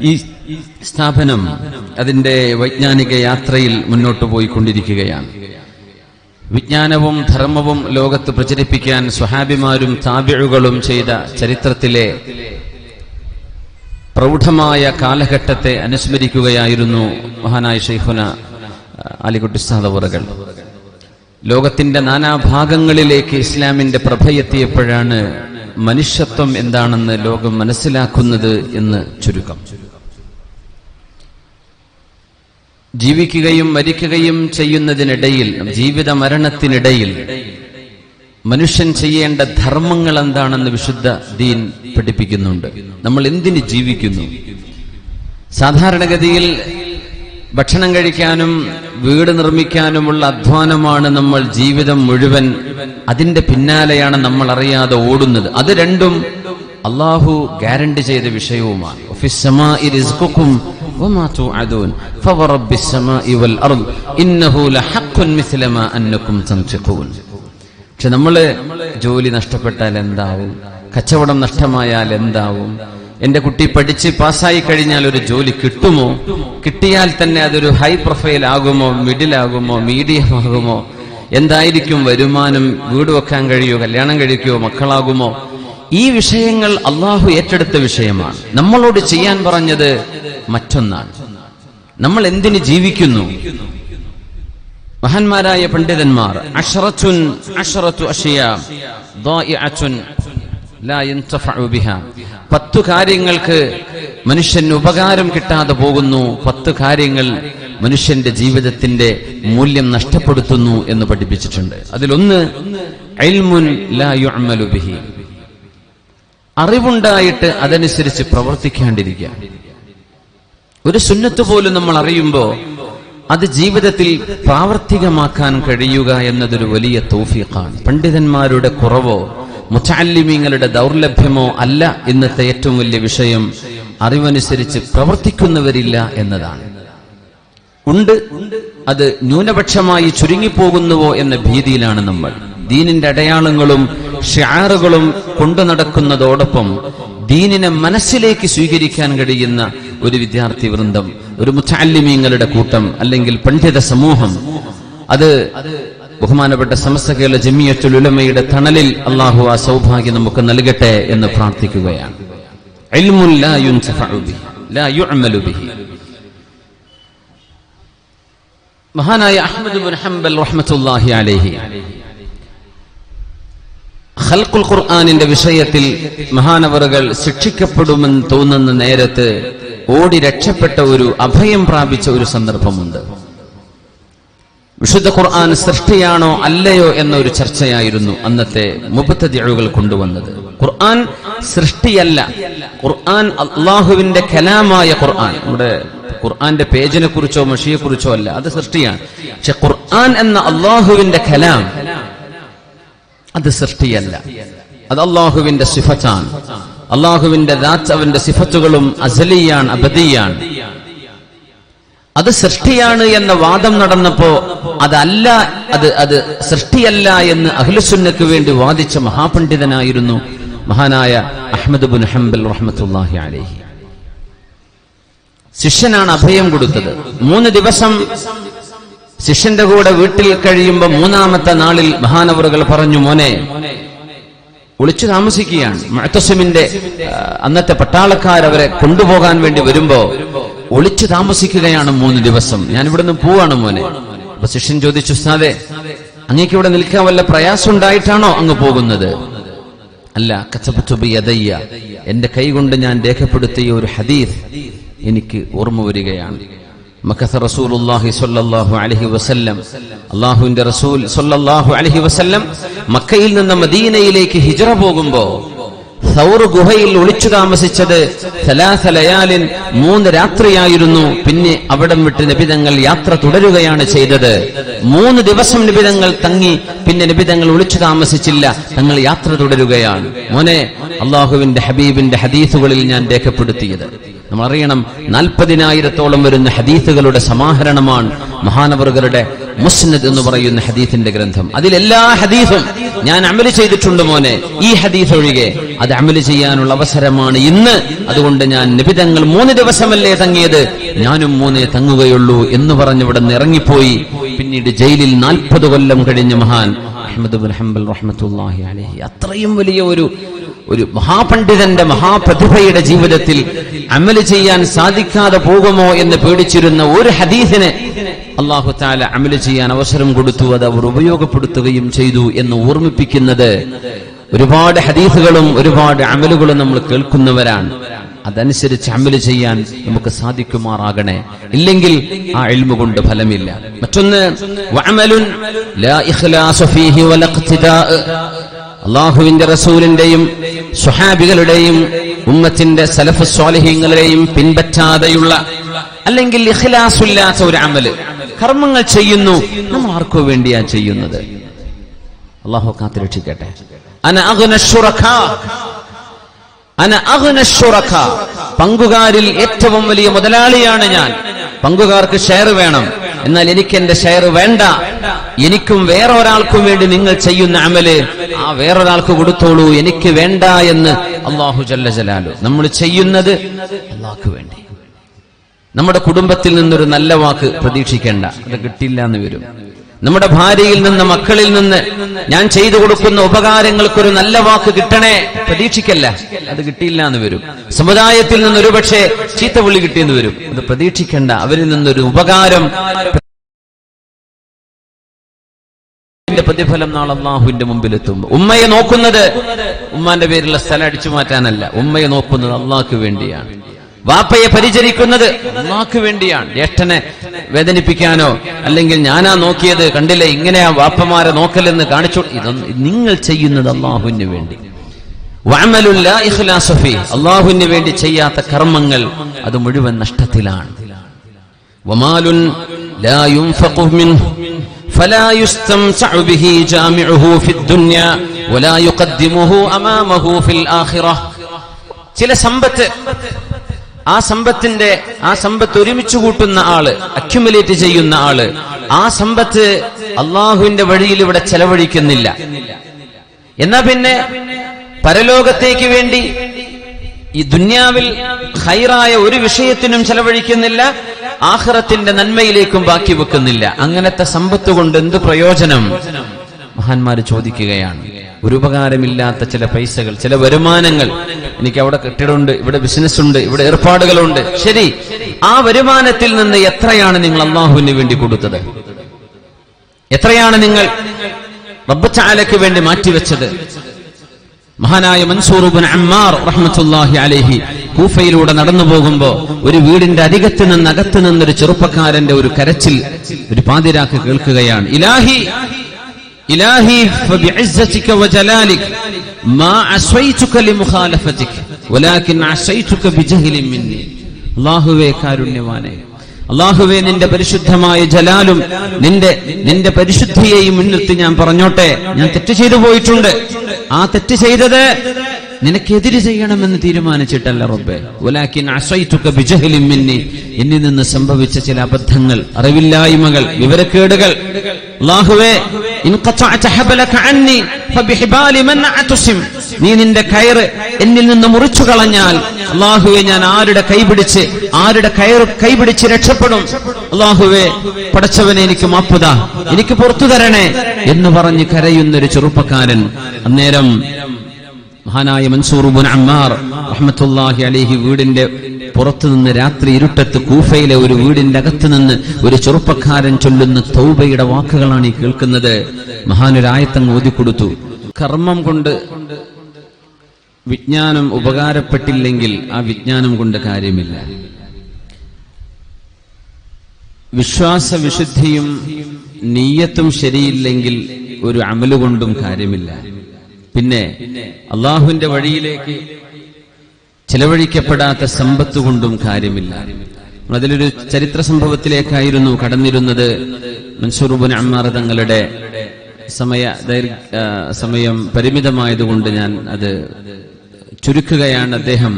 ഈ സ്ഥാപനം അതിന്റെ വൈജ്ഞാനിക യാത്രയിൽ മുന്നോട്ട് പോയിക്കൊണ്ടിരിക്കുകയാണ്. വിജ്ഞാനവും ധർമ്മവും ലോകത്ത് പ്രചരിപ്പിക്കാൻ സ്വഹാബിമാരും താബിഴുകളും ചെയ്ത ചരിത്രത്തിലെ പ്രൗഢമായ കാലഘട്ടത്തെ അനുസ്മരിക്കുകയായിരുന്നു മഹാനായ ഷെയ്ഖുന അലികുട്ടി സാദവറുകൾ ലോകത്തിന്റെ നാനാഭാഗങ്ങളിലേക്ക് ഇസ്ലാമിന്റെ പ്രഭയെത്തിയപ്പോഴാണ് മനുഷ്യത്വം എന്താണെന്ന് ലോകം മനസ്സിലാക്കുന്നത് എന്ന് ചുരുക്കം. ജീവിക്കുകയും മരിക്കുകയും ചെയ്യുന്നതിനിടയിൽ ജീവിത മരണത്തിനിടയിൽ മനുഷ്യൻ ചെയ്യേണ്ട ധർമ്മങ്ങൾ എന്താണെന്ന് വിശുദ്ധ ദീൻ പഠിപ്പിക്കുന്നുണ്ട്. നമ്മൾ എന്തിന് ജീവിക്കുന്നു? സാധാരണഗതിയിൽ ഭക്ഷണം കഴിക്കാനും വീട് നിർമ്മിക്കാനുമുള്ള അധ്വാനമാണ് നമ്മൾ ജീവിതം മുഴുവൻ അതിന്റെ പിന്നാലെയാണ് നമ്മൾ അറിയാതെ ഓടുന്നത്. അത് രണ്ടും അള്ളാഹു ഗ്യാരണ്ടി ചെയ്ത വിഷയവുമാണ്. وما توعدون فورب السماء والأرض إنه لحق مثل ما أنكم تنطقون പക്ഷെ നമ്മള് ജോലി നഷ്ടപ്പെട്ടാൽ എന്താവും കച്ചവടം നഷ്ടമായാൽ എന്താവും എന്റെ കുട്ടി പഠിച്ച് പാസ്സായി കഴിഞ്ഞാൽ ഒരു ജോലി കിട്ടുമോ കിട്ടിയാൽ തന്നെ അതൊരു ഹൈ പ്രൊഫൈൽ ആകുമോ മിഡിൽ ആകുമോ മീഡിയം ആകുമോ എന്തായിരിക്കും വരുമാനം വീട് വെക്കാൻ കഴിയുമോ കല്യാണം കഴിക്കുമോ മക്കളാകുമോ ഈ വിഷയങ്ങൾ അള്ളാഹു ഏറ്റെടുത്ത വിഷയമാണ്. നമ്മളോട് ചെയ്യാൻ പറഞ്ഞത് മറ്റൊന്നാണ്. നമ്മൾ എന്തിന് ജീവിക്കുന്നു? മഹാന്മാരായ പണ്ഡിതന്മാർ അഷറച്ചുൻ അഷറത്തു പത്തു കാര്യങ്ങൾക്ക് മനുഷ്യന് ഉപകാരം കിട്ടാതെ പോകുന്നു പത്ത് കാര്യങ്ങൾ മനുഷ്യന്റെ ജീവിതത്തിന്റെ മൂല്യം നഷ്ടപ്പെടുത്തുന്നു എന്ന് പഠിപ്പിച്ചിട്ടുണ്ട്. അതിലൊന്ന് അറിവുണ്ടായിട്ട് അതനുസരിച്ച് പ്രവർത്തിക്കാണ്ടിരിക്കുക ഒരു സുന്നത്ത് പോലും നമ്മൾ അറിയുമ്പോൾ അത് ജീവിതത്തിൽ പ്രാവർത്തികമാക്കാൻ കഴിയുക എന്നതൊരു വലിയ തൗഫീഖാണ്. പണ്ഡിതന്മാരുടെ കുറവോ മുച്ചാലിമീങ്ങളുടെ ദൗർലഭ്യമോ അല്ല ഇന്നത്തെ ഏറ്റവും വലിയ വിഷയം. അറിവനുസരിച്ച് പ്രവർത്തിക്കുന്നവരില്ല എന്നതാണ്. ഉണ്ട് അത് ന്യൂനപക്ഷമായി ചുരുങ്ങിപ്പോകുന്നുവോ എന്ന ഭീതിയിലാണ് നമ്മൾ. ദീനിന്റെ അടയാളങ്ങളും ഷിയാറുകളും കൊണ്ടു നടക്കുന്നതോടൊപ്പം ദീനിനെ മനസ്സിലേക്ക് സ്വീകരിക്കാൻ കഴിയുന്ന ഒരു വിദ്യാർത്ഥി വൃന്ദം ഒരു മുത്താലിമീങ്ങളുടെ കൂട്ടം അല്ലെങ്കിൽ പണ്ഡിത സമൂഹം. അത് ബഹുമാനപ്പെട്ട സമസ്ത കേരള ജമിയത്തുൽ ഉലമയുടെ തണലിൽ അള്ളാഹു ആ സൗഭാഗ്യം നമുക്ക് നൽകട്ടെ എന്ന് പ്രാർത്ഥിക്കുകയാണ്. മഹാനായ അഹമ്മദ് അലൈഹി. ഖൽഖുൽ ഖുർആാനിന്റെ വിഷയത്തിൽ മഹാനവറുകൾ ശിക്ഷിക്കപ്പെടുമെന്ന് തോന്നുന്ന നേരത്ത് ഓടി രക്ഷപ്പെട്ട ഒരു അഭയം പ്രാപിച്ച ഒരു സന്ദർഭമുണ്ട്. വിശുദ്ധ ഖുർആൻ സൃഷ്ടിയാണോ അല്ലയോ എന്ന ഒരു ചർച്ചയായിരുന്നു അന്നത്തെ മുബത്തതിഴുകൾ കൊണ്ടുവന്നത്. ഖുർആൻ സൃഷ്ടിയല്ല. ഖുർആൻ അള്ളാഹുവിന്റെ കലാമായ ഖുർആൻ. നമ്മുടെ ഖുർആന്റെ പേജിനെ കുറിച്ചോ മഷിയെ കുറിച്ചോ അല്ല അത് സൃഷ്ടിയാണ്. പക്ഷെ ഖുർആൻ എന്ന അള്ളാഹുവിന്റെ കലാം അത് സൃഷ്ടിയല്ല. അത് അള്ളാഹുവിന്റെ സിഫത്താണ്. അള്ളാഹുവിന്റെ ദാത്ത് അവന്റെ സിഫത്തുകളും അസലിയാണ് അബദിയാണ്. അത് സൃഷ്ടിയാണ് എന്ന വാദം നടന്നപ്പോ അതല്ല അത് അത് സൃഷ്ടിയല്ല എന്ന് അഖിലുസുന്നക്ക് വേണ്ടി വാദിച്ച മഹാപണ്ഡിതനായിരുന്നു മഹാനായ അഹമ്മദ് ബുൻ ഹംബൽ റഹ്മത്തുല്ലാഹി അലൈഹി. ശിഷ്യനാണ് അഭയം കൊടുത്തത്. മൂന്ന് ദിവസം ശിഷ്യന്റെ കൂടെ വീട്ടിൽ കഴിയുമ്പോൾ മൂന്നാമത്തെ നാളിൽ മഹാനവറുകൾ പറഞ്ഞു മോനെ ഒളിച്ചു താമസിക്കുകയാണ്. മഴത്തസിമിന്റെ അന്നത്തെ പട്ടാളക്കാരവരെ കൊണ്ടുപോകാൻ വേണ്ടി വരുമ്പോ ഒളിച്ചു താമസിക്കുകയാണ് മൂന്ന് ദിവസം. ഞാൻ ഇവിടെ നിന്ന് പോവാണ് മോനെ. അപ്പൊ ശിഷ്യൻ ചോദിച്ചു ഉസ്താദെ അങ്ങേക്ക് ഇവിടെ നിൽക്കാൻ വല്ല പ്രയാസം ഉണ്ടായിട്ടാണോ അങ്ങ് പോകുന്നത്? അല്ല കച്ചപ്പച്ചുബിയതയ്യ എന്റെ കൈകൊണ്ട് ഞാൻ രേഖപ്പെടുത്തിയ ഒരു ഹദീസ് എനിക്ക് ഓർമ്മ വരികയാണ്. മക്കഥ റസൂലുള്ളാഹി സ്വല്ലല്ലാഹു അലൈഹി വസല്ലം. അള്ളാഹുവിന്റെ റസൂൽ സ്വല്ലല്ലാഹു അലൈഹി വസല്ലം മക്കയിൽ നിന്ന് മദീനയിലേക്ക് ഹിജറ പോകുമ്പോൾ സൗർ ഗുഹയിൽ ഒളിച്ചു താമസിച്ചത് സലാസ ലയാലിൻ മൂന്ന് രാത്രിയായിരുന്നു. പിന്നെ അവിടം വിട്ട് നിബിതങ്ങൾ യാത്ര തുടരുകയാണ് ചെയ്തത്. മൂന്ന് ദിവസം നിബിതങ്ങൾ തങ്ങി പിന്നെ നിബിതങ്ങൾ ഒളിച്ചു താമസിച്ചില്ല തങ്ങൾ യാത്ര തുടരുകയാണ്. മോനെ അള്ളാഹുവിന്റെ ഹബീബിന്റെ ഹദീസുകളിൽ ഞാൻ രേഖപ്പെടുത്തിയത്. നമ്മൾ അറിയണം നാൽപ്പതിനായിരത്തോളം വരുന്ന ഹദീസുകളുടെ സമാഹരണമാണ് മഹാനവറുകളുടെ മുസ്നദ് എന്ന് പറയുന്ന ഹദീസിന്റെ ഗ്രന്ഥം. അതിലെല്ലാ ഹദീസും ഞാൻ അമൽ ചെയ്തിട്ടുണ്ട് മോനെ. ഈ ഹദീസ് ഒഴികെ അത് അമൽ ചെയ്യാനുള്ള അവസരമാണ് ഇന്ന്. അതുകൊണ്ട് ഞാൻ നിബിതങ്ങൾ മൂന്ന് ദിവസമല്ലേ തങ്ങിയത്. ഞാനും മൂന്നേ തങ്ങുകയുള്ളൂ എന്ന് പറഞ്ഞ് ഇവിടെ നിന്ന് ഇറങ്ങിപ്പോയി. പിന്നീട് ജയിലിൽ നാൽപ്പത് കൊല്ലം കഴിഞ്ഞ മഹാൻ അഹമ്മദ് ഹംബൽ അത്രയും വലിയ ഒരു ഒരു മഹാപണ്ഡിതന്റെ മഹാപ്രതിഭയുടെ ജീവിതത്തിൽ അമൽ ചെയ്യാൻ സാധിക്കാതെ പോകുമോ എന്ന് പേടിച്ചിരുന്ന ഒരു ഹദീസിന് അള്ളാഹു താല അമൽ ചെയ്യാൻ അവസരം കൊടുത്തു അത് അവർ ഉപയോഗപ്പെടുത്തുകയും ചെയ്തു എന്ന് ഓർമ്മിപ്പിക്കുന്നത് ഒരുപാട് ഹദീസുകളും ഒരുപാട് അമലുകളും നമ്മൾ കേൾക്കുന്നവരാണ്. അതനുസരിച്ച് അമൽ ചെയ്യാൻ നമുക്ക് സാധിക്കുമാറാകണേ. ഇല്ലെങ്കിൽ ആ എൽമ കൊണ്ട് ഫലമില്ല. മറ്റൊന്ന് അള്ളാഹുവിന്റെ റസൂലിന്റെയും സുഹാബികളുടെയും ഉമ്മത്തിന്റെ സലഫ് സ്വാലിഹ്യങ്ങളുടെയും പിൻപറ്റാതെയുള്ള അല്ലെങ്കിൽ ഇഖ്ലാസില്ലാത്ത ഒരു അമൽ കർമ്മങ്ങൾ ചെയ്യുന്നു. നമ്മൾ ആർക്കോ വേണ്ടിയാ ചെയ്യുന്നത്? അള്ളാഹു കാത്തുരക്ഷിക്കട്ടെ. പങ്കുകാരിൽ ഏറ്റവും വലിയ മുതലാളിയാണ് ഞാൻ. പങ്കുകാർക്ക് ഷെയർ വേണം. എന്നാൽ എനിക്ക് എന്റെ ഷെയർ വേണ്ട. എനിക്കും വേറെ ഒരാൾക്കും വേണ്ടി നിങ്ങൾ ചെയ്യുന്ന അമൽ ആ വേറൊരാൾക്ക് കൊടുത്തോളൂ. എനിക്ക് വേണ്ട എന്ന് അള്ളാഹു ജല്ല ജലാലു നമ്മൾ ചെയ്യുന്നത് അള്ളാഹ്ക്ക് വേണ്ടി. നമ്മുടെ കുടുംബത്തിൽ നിന്നൊരു നല്ല വാക്ക് പ്രതീക്ഷിക്കേണ്ട. അത് കിട്ടില്ല എന്ന് വരും. നമ്മുടെ ഭാര്യയിൽ നിന്ന് മക്കളിൽ നിന്ന് ഞാൻ ചെയ്തു കൊടുക്കുന്ന ഉപകാരങ്ങൾക്കൊരു നല്ല വാക്ക് കിട്ടണേ പ്രതീക്ഷിക്കല്ല. അത് കിട്ടിയില്ല എന്ന് വരും. സമുദായത്തിൽ നിന്ന് ഒരുപക്ഷെ ചീത്ത വിളി കിട്ടിയെന്ന് വരും. അത് പ്രതീക്ഷിക്കേണ്ട. അവരിൽ നിന്നൊരു ഉപകാരം പ്രതിഫലം നാളെ അള്ളാഹുവിന്റെ മുമ്പിൽ എത്തുമ്പോ ഉമ്മയെ നോക്കുന്നത് ഉമ്മാന്റെ പേരിലുള്ള സ്ഥലം അടിച്ചു മാറ്റാനല്ല. ഉമ്മയെ നോക്കുന്നത് അള്ളാഹ്ക്ക് വേണ്ടിയാണ്. വാപ്പയെ പരിചരിക്കുന്നത് അള്ളാഹ്ക്ക് വേണ്ടിയാണ്. ജ്യേഷ്ഠനെ വേദനിപ്പിക്കാനോ അല്ലെങ്കിൽ ഞാനാ നോക്കിയത് കണ്ടില്ല ഇങ്ങനെ ആ വാപ്പമാരെ നോക്കലെന്ന് കാണിച്ചു. ഇതൊന്നും നിങ്ങൾ ചെയ്യുന്നത് അള്ളാഹുവിന് വേണ്ടി. വാമലുള്ള ഇഖ്ലാസുഫി അള്ളാഹുവിന് വേണ്ടി ചെയ്യാത്ത കർമ്മങ്ങൾ അത് മുഴുവൻ നഷ്ടത്തിലാണ്. വമാലുൻ ലാ യുൻഫഖു മിൻഹു ഫലാ യുസ്തംസഉ ബിഹി ജാമിഉഹു ഫിദ് ദുനിയ. വലാ യുഖദ്ദിമുഹു അമാമഹു ഫിൽ ആഖിറഹ് ചില സമ്പത്ത് ആ സമ്പത്തിന്റെ ആ സമ്പത്ത് ഒരുമിച്ച് കൂട്ടുന്ന ആൾ അക്യുമുലേറ്റ് ചെയ്യുന്ന ആൾ ആ സമ്പത്ത് അള്ളാഹുവിന്റെ വഴിയിൽ ഇവിടെ ചെലവഴിക്കുന്നില്ല. എന്നാ പിന്നെ പരലോകത്തേക്ക് വേണ്ടി ഈ ദുന്യാവിൽ ഹൈറായ ഒരു വിഷയത്തിനും ചെലവഴിക്കുന്നില്ല ആഹ്റത്തിന്റെ നന്മയിലേക്കും ബാക്കി വെക്കുന്നില്ല. അങ്ങനത്തെ സമ്പത്ത് കൊണ്ട് എന്ത് പ്രയോജനം? മഹാന്മാര് ചോദിക്കുകയാണ്. ഒരു ഉപകാരമില്ലാത്ത ചില പൈസകൾ ചില വരുമാനങ്ങൾ എനിക്ക് അവിടെ കെട്ടിടമുണ്ട് ഇവിടെ ബിസിനസ് ഉണ്ട് ഇവിടെ ഏർപ്പാടുകളുണ്ട്. ശരി ആ വരുമാനത്തിൽ നിന്ന് എത്രയാണ് നിങ്ങൾ അള്ളാഹുവിന് വേണ്ടി കൊടുത്തത്? എത്രയാണ് നിങ്ങൾ റബ്ബച്ചാലയ്ക്ക് വേണ്ടി മാറ്റിവെച്ചത്? മഹാനായ മൻസൂറുബിൻ അമ്മാർ റഹ്മത്തുല്ലാഹി അലൈഹി കൂഫയിലൂടെ നടന്നു പോകുമ്പോ ഒരു വീടിന്റെ അരികത്ത് നിന്ന് അകത്ത് നിന്നൊരു ചെറുപ്പക്കാരന്റെ ഒരു കരച്ചിൽ ഒരു പാതിരാക്ക് കേൾക്കുകയാണ്. ഇലാഹി ഇലാഹി ഫബിഇസ്സതിക വജലാലിക മാ അസ്വൈതുക ലിമുഖാലഫതിക വലാകിൻ അസ്വൈതുക ബിജഹ്ലിൻ മിന്നി. അല്ലാഹുവേ കാരുണ്യവാനേ അള്ളാഹുവെ നിന്റെ പരിശുദ്ധമായ ജലാലും നിന്റെ നിന്റെ പരിശുദ്ധിയെയും മുൻനിർത്തി ഞാൻ പറഞ്ഞോട്ടെ ഞാൻ തെറ്റ് ചെയ്തു പോയിട്ടുണ്ട്. ആ തെറ്റ് ചെയ്തത് നിനക്കെതിര് ചെയ്യണമെന്ന് തീരുമാനിച്ചിട്ടല്ല റബ്ബെ. അസൈതുക ബിജഹലിൻ മിന്നി. എന്നിൽ നിന്ന് സംഭവിച്ച ചില അബദ്ധങ്ങൾ അറിവില്ലായ്മകൾ വിവരക്കേടുകൾ. അള്ളാഹുവേ നീ നിന്റെ കയറ് എന്നിൽ നിന്ന് മുറിച്ചു കളഞ്ഞാൽ അല്ലാഹുവേ ഞാൻ ആരുടെ കൈപിടിച്ച് ആരുടെ കയറ് കൈപിടിച്ച് രക്ഷപ്പെടും? അല്ലാഹുവേ പടച്ചവനെ എനിക്ക് മാപ്പുത എനിക്ക് പുറത്തു തരണേ എന്ന് പറഞ്ഞ് കരയുന്നൊരു ചെറുപ്പക്കാരൻ അന്നേരം മഹാനായ മൻസൂർ മൻസൂറുബുൻ അമ്മാർ റഹ്മത്തുല്ലാഹി അലിഹി വീടിന്റെ പുറത്തു നിന്ന് രാത്രി ഇരുട്ടത്ത് കൂഫയിലെ ഒരു വീടിന്റെ അകത്ത് നിന്ന് ഒരു ചെറുപ്പക്കാരൻ ചൊല്ലുന്ന തൗബയുടെ വാക്കുകളാണ് ഈ കേൾക്കുന്നത്. മഹാനൊരായത്തങ്ങ് ഓതിക്കൊടുത്തു. കർമ്മം കൊണ്ട് വിജ്ഞാനം ഉപകാരപ്പെട്ടില്ലെങ്കിൽ ആ വിജ്ഞാനം കൊണ്ട് കാര്യമില്ല. വിശ്വാസ വിശുദ്ധിയും നീയത്തും ശരിയില്ലെങ്കിൽ ഒരു അമലുകൊണ്ടും കാര്യമില്ല. പിന്നെ അള്ളാഹുവിന്റെ വഴിയിലേക്ക് ചെലവഴിക്കപ്പെടാത്ത സമ്പത്ത് കൊണ്ടും കാര്യമില്ല. അതിലൊരു ചരിത്ര സംഭവത്തിലേക്കായിരുന്നു കടന്നിരുന്നത്. മൻസൂറുബുൻ അമ്മാർ തങ്ങളുടെ സമയ സമയം പരിമിതമായതുകൊണ്ട് ഞാൻ അത് ചുരുക്കുകയാണ് അദ്ദേഹം.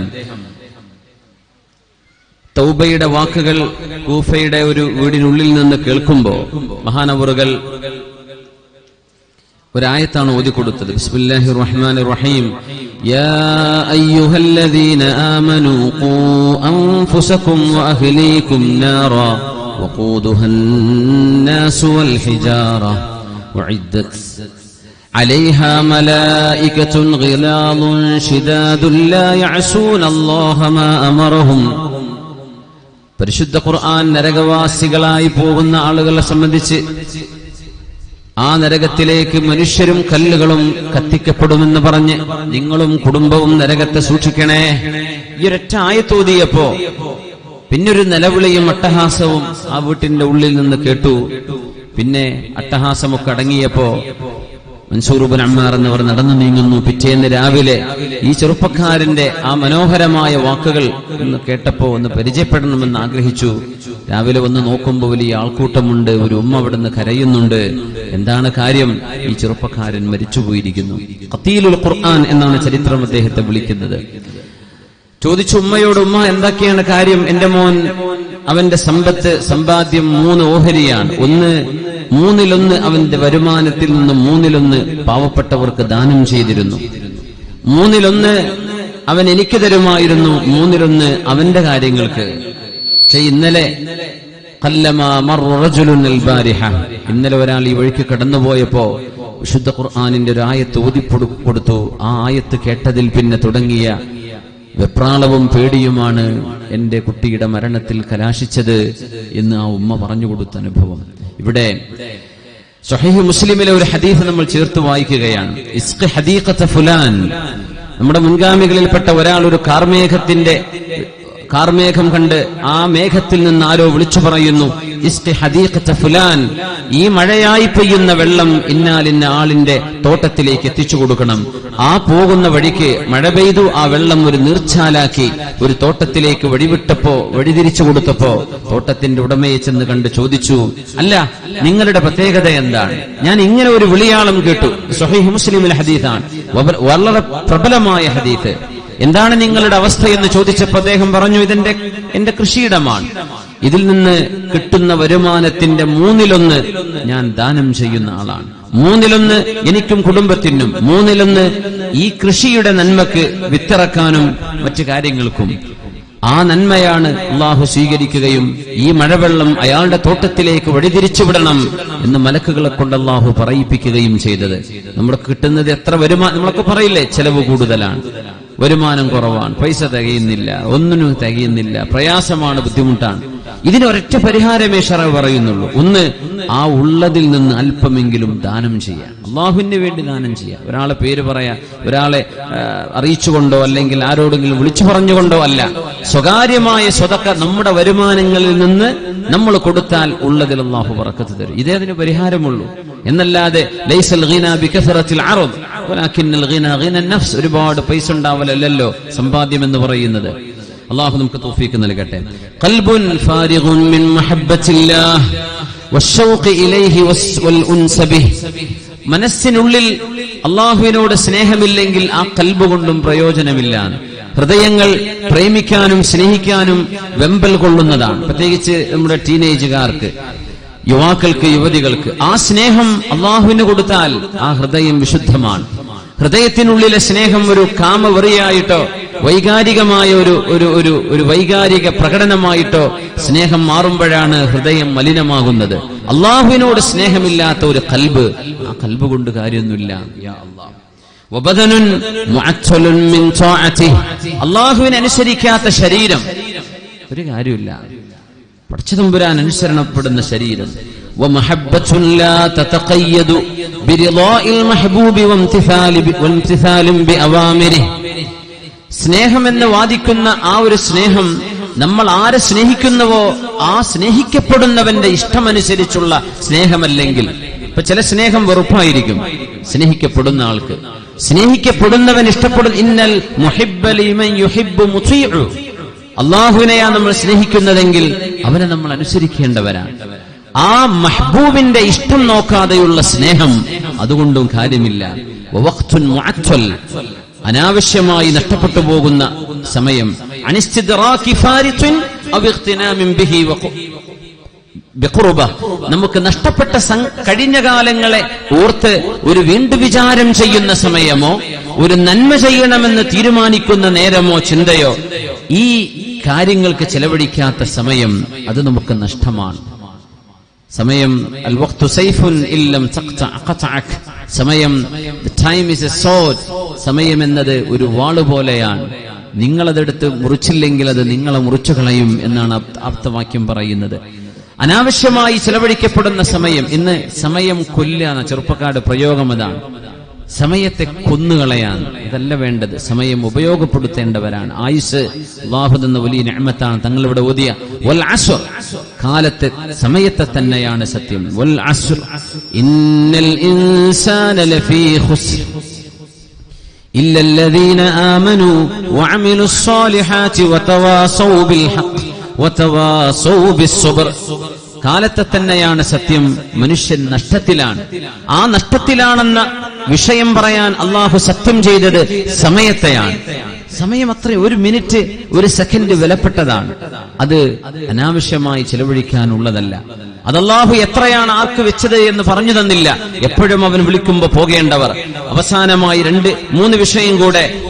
തൗബയുടെ വാക്കുകൾ കൂഫയുടെ ഒരു വീടിനുള്ളിൽ നിന്ന് കേൾക്കുമ്പോൾ മഹാനവറുകൾ ഒരായത്താണ് ഓതിക്കൊടുത്തത് ബിസ്മില്ലാഹിർ റഹ്മാനിർ റഹീം യാ അയ്യുഹല്ലദീന ആമനൂ ഖൂ അൻഫുസകും വഅഹ്ലീകും നാറാ وقودها الناس والحجارة وعدت عليها ملائكة غلاظ شداد لا يعصون الله ما أمرهم പരിശുദ്ധ ഖുർആൻ നരകവാസികളായി പോകുന്ന ആളുകളെ സംബന്ധിച്ച് ആ നരകത്തിലേക്ക് മനുഷ്യരും കല്ലുകളും കത്തിക്കപ്പെടുമെന്ന് പറഞ്ഞ് നിങ്ങളും കുടുംബവും നരകത്തെ സൂക്ഷിക്കണേ. ഈ ഒരൊറ്റ ആയത്തോതിയപ്പോ പിന്നൊരു നിലവിളിയും അട്ടഹാസവും ആ വീട്ടിന്റെ ഉള്ളിൽ നിന്ന് കേട്ടു. പിന്നെ അട്ടഹാസമൊക്കെ അടങ്ങിയപ്പോ മൻസൂറുബൻ അമ്മാർ എന്നിവർ നടന്നു നീങ്ങുന്നു. പിറ്റേന്ന് രാവിലെ ഈ ചെറുപ്പക്കാരന്റെ ആ മനോഹരമായ വാക്കുകൾ ഒന്ന് കേട്ടപ്പോ ഒന്ന് പരിചയപ്പെടണമെന്ന് ആഗ്രഹിച്ചു. രാവിലെ വന്ന് നോക്കുമ്പോൾ വലിയ ആൾക്കൂട്ടമുണ്ട്. ഒരു ഉമ്മ അവിടുന്ന് കരയുന്നുണ്ട്. എന്താണ് കാര്യം? ഈ ചെറുപ്പക്കാരൻ മരിച്ചുപോയിരിക്കുന്നു. ഖത്തീലുൽ ഖുർആൻ എന്നാണ് ചരിത്രം അദ്ദേഹത്തെ വിളിക്കുന്നത്. ചോദിച്ചു ഉമ്മയോട് ഉമ്മ എന്തൊക്കെയാണ് കാര്യം? എന്റെ മോൻ അവന്റെ സമ്പത്ത് സമ്പാദ്യം മൂന്ന് ഓഹരിയാണ്. ഒന്ന് മൂന്നിലൊന്ന് അവന്റെ വരുമാനത്തിൽ നിന്ന് മൂന്നിലൊന്ന് പാവപ്പെട്ടവർക്ക് ദാനം ചെയ്തിരുന്നു. മൂന്നിലൊന്ന് അവൻ എനിക്ക് തരുമായിരുന്നു. മൂന്നിലൊന്ന് അവന്റെ കാര്യങ്ങൾക്ക്. പക്ഷെ ഇന്നലെ. ഇന്നലെ ഒരാൾ ഈ വഴിക്ക് കടന്നുപോയപ്പോ വിശുദ്ധ ഖുർആാനിന്റെ ഒരു ആയത്ത് ഓതിപ്പൊടു കൊടുത്തു. ആ ആയത്ത് കേട്ടതിൽ പിന്നെ തുടങ്ങിയ വെപ്രാളവും പേടിയുമാണ് എന്റെ കുട്ടിയുടെ മരണത്തിൽ കലാശിച്ചത് എന്ന് ആ ഉമ്മ പറഞ്ഞു കൊടുത്ത അനുഭവം. ഇവിടെ സഹീഹ് മുസ്ലിമിലെ ഒരു ഹദീസ് നമ്മൾ ചേർത്ത് വായിക്കുകയാണ്. ഇസ്ക് ഹദീഖത്ത് ഫുലാൻ. നമ്മുടെ മുൻഗാമികളിൽപ്പെട്ട ഒരാൾ ഒരു കാർമേഘത്തിന്റെ കാർമേഘം കണ്ട് ആ മേഘത്തിൽ നിന്ന് ആരോ വിളിച്ചു പറയുന്നു. ഫുലാൻ. ഈ മഴയായി പെയ്യുന്ന വെള്ളം ഇന്നാലിന്ന ആളിന്റെ തോട്ടത്തിലേക്ക് എത്തിച്ചു കൊടുക്കണം. ആ പോകുന്ന വഴിക്ക് മഴ പെയ്തു ആ വെള്ളം ഒരു നീർച്ചാലാക്കി ഒരു തോട്ടത്തിലേക്ക് വഴിവിട്ടപ്പോ വഴിതിരിച്ചു കൊടുത്തപ്പോ തോട്ടത്തിന്റെ ഉടമയെ ചെന്ന് കണ്ട് ചോദിച്ചു അല്ല നിങ്ങളുടെ പ്രത്യേകത എന്താണ്? ഞാൻ ഇങ്ങനെ ഒരു വിളിയാളം കേട്ടു. സൊഹൈ മുസ്ലിമിൽ ഹദീസാണ്. വളരെ പ്രബലമായ ഹദീത്ത് എന്താണ് നിങ്ങളുടെ അവസ്ഥ എന്ന് ചോദിച്ചപ്പോൾ അദ്ദേഹം പറഞ്ഞു ഇതെന്റെ എന്റെ കൃഷിയിടമാണ്. ഇതിൽ നിന്ന് കിട്ടുന്ന വരുമാനത്തിന്റെ മൂന്നിലൊന്ന് ഞാൻ ദാനം ചെയ്യുന്ന ആളാണ്. മൂന്നിലൊന്ന് എനിക്കും കുടുംബത്തിനും മൂന്നിലൊന്ന് ഈ കൃഷിയുടെ നന്മക്ക് വിത്തിറക്കാനും മറ്റു കാര്യങ്ങൾക്കും. ആ നന്മയാണ് അള്ളാഹു സ്വീകരിക്കുകയും ഈ മഴവെള്ളം അയാളുടെ തോട്ടത്തിലേക്ക് വഴിതിരിച്ചു വിടണം എന്ന് മലക്കുകളെ കൊണ്ട് അള്ളാഹു പറയിപ്പിക്കുകയും ചെയ്തത്. നമ്മൾക്ക് കിട്ടുന്നത് എത്ര വരുമാനം നമ്മളൊക്കെ പറയില്ലേ ചെലവ് കൂടുതലാണ്. വരുമാനം കുറവാണ്. പൈസ തികയുന്നില്ല. ഒന്നിനും തികയുന്നില്ല. പ്രയാസമാണ് ബുദ്ധിമുട്ടാണ്. ഇതിന് ഒരൊറ്റ പരിഹാരമേ ഷറ പറയുന്നുള്ളൂ. ഒന്ന് ആ ഉള്ളതിൽ നിന്ന് അല്പമെങ്കിലും ദാനം ചെയ്യാം അള്ളാഹുവിന് വേണ്ടി ദാനം ചെയ്യാം ഒരാളെ പേര് പറയാ ഒരാളെ അറിയിച്ചുകൊണ്ടോ അല്ലെങ്കിൽ ആരോടെങ്കിലും വിളിച്ചു പറഞ്ഞുകൊണ്ടോ അല്ല. സ്വകാര്യമായ സ്വതക്ക നമ്മുടെ വരുമാനങ്ങളിൽ നിന്ന് നമ്മൾ കൊടുത്താൽ ഉള്ളതിൽ അള്ളാഹു പറക്കത്ത് തരും. ഇതേ അതിന് പരിഹാരമുള്ളൂ. എന്നല്ലാതെ ലൈസൽ നഫ്സ് ഒരുപാട് പൈസ ഉണ്ടാവലല്ലോ സമ്പാദ്യം എന്ന് പറയുന്നത്. അള്ളാഹു നമുക്ക് തോഫീക്ക് നൽകട്ടെ. ഫാരിഗുൻ മിൻ ഇലൈഹി വൽ ഉൻസ ബിഹി. മനസ്സിനുള്ളിൽ അള്ളാഹുവിനോട് സ്നേഹമില്ലെങ്കിൽ ആ കൽബ് കൊണ്ടും പ്രയോജനമില്ല ഹൃദയങ്ങൾ പ്രേമിക്കാനും സ്നേഹിക്കാനും വെമ്പൽ കൊള്ളുന്നതാണ്. പ്രത്യേകിച്ച് നമ്മുടെ ടീനേജുകാർക്ക് യുവാക്കൾക്ക് യുവതികൾക്ക് ആ സ്നേഹം അള്ളാഹുവിന് കൊടുത്താൽ ആ ഹൃദയം വിശുദ്ധമാണ്. ഹൃദയത്തിനുള്ളിലെ സ്നേഹം ഒരു കാമവെറിയായിട്ടോ വൈകാരികമായ ഒരു ഒരു ഒരു ഒരു വൈകാരിക പ്രകടനമായിട്ടോ സ്നേഹം മാറുമ്പോഴാണ് ഹൃദയം മലിനമാകുന്നത്. അള്ളാഹുവിനോട് സ്നേഹമില്ലാത്ത ഒരു കൽബ്. ആ കൽബ് കൊണ്ട് കാര്യമൊന്നുമില്ല. അള്ളാഹുവിനെ അനുസരിക്കാത്ത ശരീരം. ഒരു കാര്യമില്ല. പടച്ചതമ്പുരാൻ അനുസരണപ്പെടുന്ന ശരീരം. ومحبة لا تتقيد برضاء المحبوب وامتثال وامتثال بأوامره സ്നേഹമെന്ന് വാദിക്കുന്ന ആ ഒരു സ്നേഹം നമ്മൾ ആരെ സ്നേഹിക്കുന്നുവോ ആ സ്നേഹിക്കപ്പെടുന്നവന്റെ ഇഷ്ടമനുസരിച്ചുള്ള സ്നേഹമല്ലെങ്കിൽ ഇപ്പൊ ചില സ്നേഹം വെറുപ്പായിരിക്കും സ്നേഹിക്കപ്പെടുന്ന ആൾക്ക് സ്നേഹിക്കപ്പെടുന്നവൻ ഇഷ്ടപ്പെടുന്ന ഇന്നൽ മുഹിബ്ബലിമൻ യുഹിബ്ബു മുതീഉ അള്ളാഹുവിനെയാ നമ്മൾ സ്നേഹിക്കുന്നതെങ്കിൽ അവനെ നമ്മൾ അനുസരിക്കേണ്ടവരാണ് ആ മഹ്ബൂബിന്റെ ഇഷ്ടം നോക്കാതെയുള്ള സ്നേഹം അതുകൊണ്ടും കാര്യമില്ല. അനാവശ്യമായി നഷ്ടപ്പെട്ടു പോകുന്ന സമയം. നമുക്ക് നഷ്ടപ്പെട്ട കഴിഞ്ഞ കാലങ്ങളെ ഓർത്ത് ഒരു വീണ്ടു വിചാരം ചെയ്യുന്ന സമയമോ ഒരു നന്മ ചെയ്യണമെന്ന് തീരുമാനിക്കുന്ന നേരമോ ചിന്തയോ ഈ കാര്യങ്ങൾക്ക് ചെലവഴിക്കാത്ത സമയം അത് നമുക്ക് നഷ്ടമാണ്. സമയം അൽ വഖ്തു സൈഫുൻ ഇല്ലം ഖതഅക്. സമയം ടൈം ഇസ് എ സോഡ് സമയം എന്നത് ഒരു വാൾ പോലെയാണ്. നിങ്ങളതെടുത്ത് മുറിച്ചില്ലെങ്കിൽ അത് നിങ്ങളെ മുറിച്ചു കളയും എന്നാണ് ആപ്ത- ആപ്തവാക്യം പറയുന്നത്. അനാവശ്യമായി ചെലവഴിക്കപ്പെടുന്ന സമയം ഇന്ന് സമയം കൊല്ല എന്ന ചെറുപ്പക്കാരുടെ പ്രയോഗം അതാണ്. സമയത്തെ കൊന്നുകളയാണ് ഇതല്ല വേണ്ടത്. സമയം ഉപയോഗപ്പെടുത്തേണ്ടവരാണ്. ആയുസ് അള്ളാഹു എന്ന വലിയ ഞാമത്താണ് തങ്ങളിവിടെ ഓതിയ. കാലത്തെ സമയത്തെ തന്നെയാണ് സത്യം വൽ അസ്ർ ഇന്നൽ ഇൻസാന ലഫീ ഖുസ്ർ إلا الذين آمنوا وعملوا الصالحات وتواصوا بالحق وتواصوا بالصبر കാലത്തെ തന്നെയാണ് സത്യം മനുഷ്യൻ നഷ്ടത്തിലാണ് ആ നഷ്ടത്തിലാണെന്ന വിഷയം പറയാൻ അള്ളാഹു സത്യം ചെയ്തത് സമയത്തെയാണ് സമയം അത്ര ഒരു മിനിറ്റ് ഒരു സെക്കൻഡ് വിലപ്പെട്ടതാണ്. അത് അനാവശ്യമായി ചെലവഴിക്കാനുള്ളതല്ല. അതല്ലാഹു എത്രയാണ് ആർക്ക് വെച്ചത് എന്ന് പറഞ്ഞു തന്നില്ല. എപ്പോഴും അവൻ വിളിക്കുമ്പോ പോകേണ്ടവർ. അവസാനമായി രണ്ട് മൂന്ന് വിഷയം കൂടെ.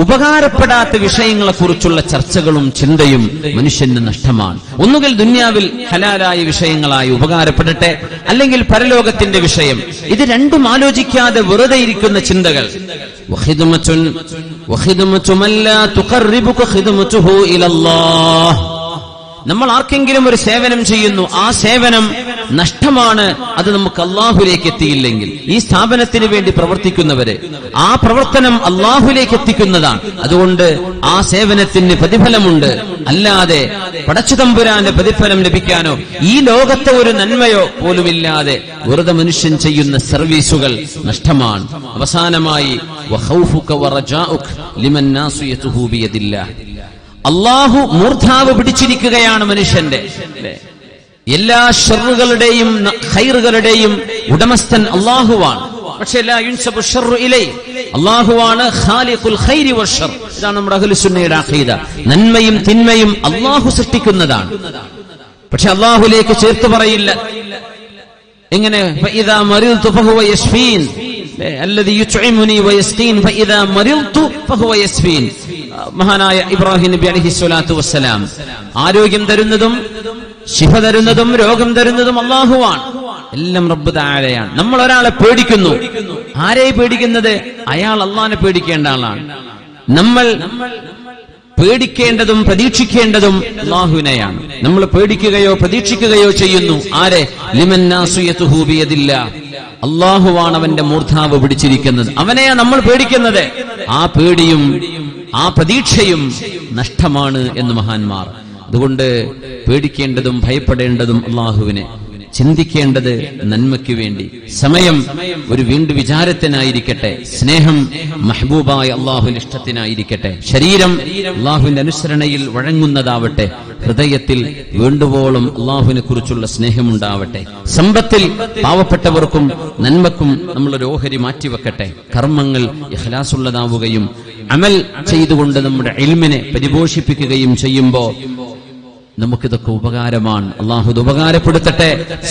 ഉപകാരപ്പെടാത്ത വിഷയങ്ങളെ കുറിച്ചുള്ള ചർച്ചകളും ചിന്തയും മനുഷ്യന്റെ നഷ്ടമാണ്. ഒന്നുകിൽ ദുന്യാവിൽ ഹലാലായ വിഷയങ്ങളായി ഉപകാരപ്പെടട്ടെ അല്ലെങ്കിൽ പരലോകത്തിന്റെ വിഷയം. ഇത് രണ്ടും ആലോചിക്കാതെ വെറുതെ ഇരിക്കുന്ന ചിന്തകൾ. നമ്മൾ ആർക്കെങ്കിലും ഒരു സേവനം ചെയ്യുന്നു ആ സേവനം നഷ്ടമാണ് അത് നമുക്ക് അള്ളാഹുലേക്ക് എത്തിയില്ലെങ്കിൽ. ഈ സ്ഥാപനത്തിന് വേണ്ടി പ്രവർത്തിക്കുന്നവരെ ആ പ്രവർത്തനം അള്ളാഹുലേക്ക് എത്തിക്കുന്നതാണ്. അതുകൊണ്ട് ആ സേവനത്തിന് പ്രതിഫലമുണ്ട്. അല്ലാതെ പടച്ചുതമ്പുരാന്റെ പ്രതിഫലം ലഭിക്കാനോ ഈ ലോകത്തെ ഒരു നന്മയോ പോലുമില്ലാതെ വെറുതെ മനുഷ്യൻ ചെയ്യുന്ന സർവീസുകൾ നഷ്ടമാണ്. അവസാനമായി അള്ളാഹു മൂർധാവ് പിടിച്ചിരിക്കുകയാണ് മനുഷ്യന്റെ? എല്ലാ ഷെറുകളുടെയും ഹൈറുകളുടെയും ഉടമസ്ഥൻ അള്ളാഹുവാണ്. പക്ഷെ അള്ളാഹുവാണ് ഇതാണ് നമ്മുടെ അഹ്ലുസുന്നയുടെ അഖീദ. നന്മയും തിന്മയും അള്ളാഹു സൃഷ്ടിക്കുന്നതാണ്. പക്ഷെ അള്ളാഹുലേക്ക് ചേർത്ത് പറയില്ല. എങ്ങനെ? മഹാനായ ഇബ്രാഹിം നബി അലഹി സ്വലാത്തു വസ്സലാം. ആരോഗ്യം തരുന്നതും ശിഫ തരുന്നതും രോഗം തരുന്നതും അള്ളാഹുവാണ് എല്ലാം റബ്ബ് താഴെയാണ്. നമ്മൾ ഒരാളെ പേടിക്കുന്നു. ആരെ പേടിക്കുന്നത്? അയാൾ അള്ളാഹിനെ പേടിക്കേണ്ട ആളാണ്. നമ്മൾ പേടിക്കേണ്ടതും പ്രതീക്ഷിക്കേണ്ടതും അള്ളാഹുവിനെയാണ്. നമ്മൾ പേടിക്കുകയോ പ്രതീക്ഷിക്കുകയോ ചെയ്യുന്നു. ആരെ? ലിമന്നാസുയൂബിയതില്ല. അള്ളാഹുവാണ് അവന്റെ മൂർധാവ് പിടിച്ചിരിക്കുന്നത്. അവനെയാ നമ്മൾ പേടിക്കുന്നത്. ആ പേടിയും ആ പ്രതീക്ഷയും നഷ്ടമാണ് എന്ന് മഹാന്മാർ അതുകൊണ്ട് പേടിക്കേണ്ടതും ഭയപ്പെടേണ്ടതും അള്ളാഹുവിനെ ചിന്തിക്കേണ്ടത് നന്മയ്ക്ക് വേണ്ടി. സമയം ഒരു വീണ്ടു വിചാരത്തിനായിരിക്കട്ടെ. സ്നേഹം മെഹബൂബായ അള്ളാഹുവിന്റെ ഇഷ്ടത്തിനായിരിക്കട്ടെ. ശരീരം അള്ളാഹുവിന്റെ അനുസരണയിൽ വഴങ്ങുന്നതാവട്ടെ. ഹൃദയത്തിൽ വേണ്ടുവോളം അള്ളാഹുവിനെ കുറിച്ചുള്ള സ്നേഹമുണ്ടാവട്ടെ. സമ്പത്തിൽ പാവപ്പെട്ടവർക്കും നന്മക്കും നമ്മളൊരു ഓഹരി മാറ്റിവെക്കട്ടെ. കർമ്മങ്ങൾ ഇഹ്ലാസുള്ളതാവുകയും അമൽ ചെയ്തുകൊണ്ട് നമ്മുടെ എൽമിനെ പരിപോഷിപ്പിക്കുകയും ചെയ്യുമ്പോൾ നമുക്കിതൊക്കെ ഉപകാരമാണ്. അള്ളാഹു ഇത് ഉപകാരപ്പെടുത്തട്ടെ.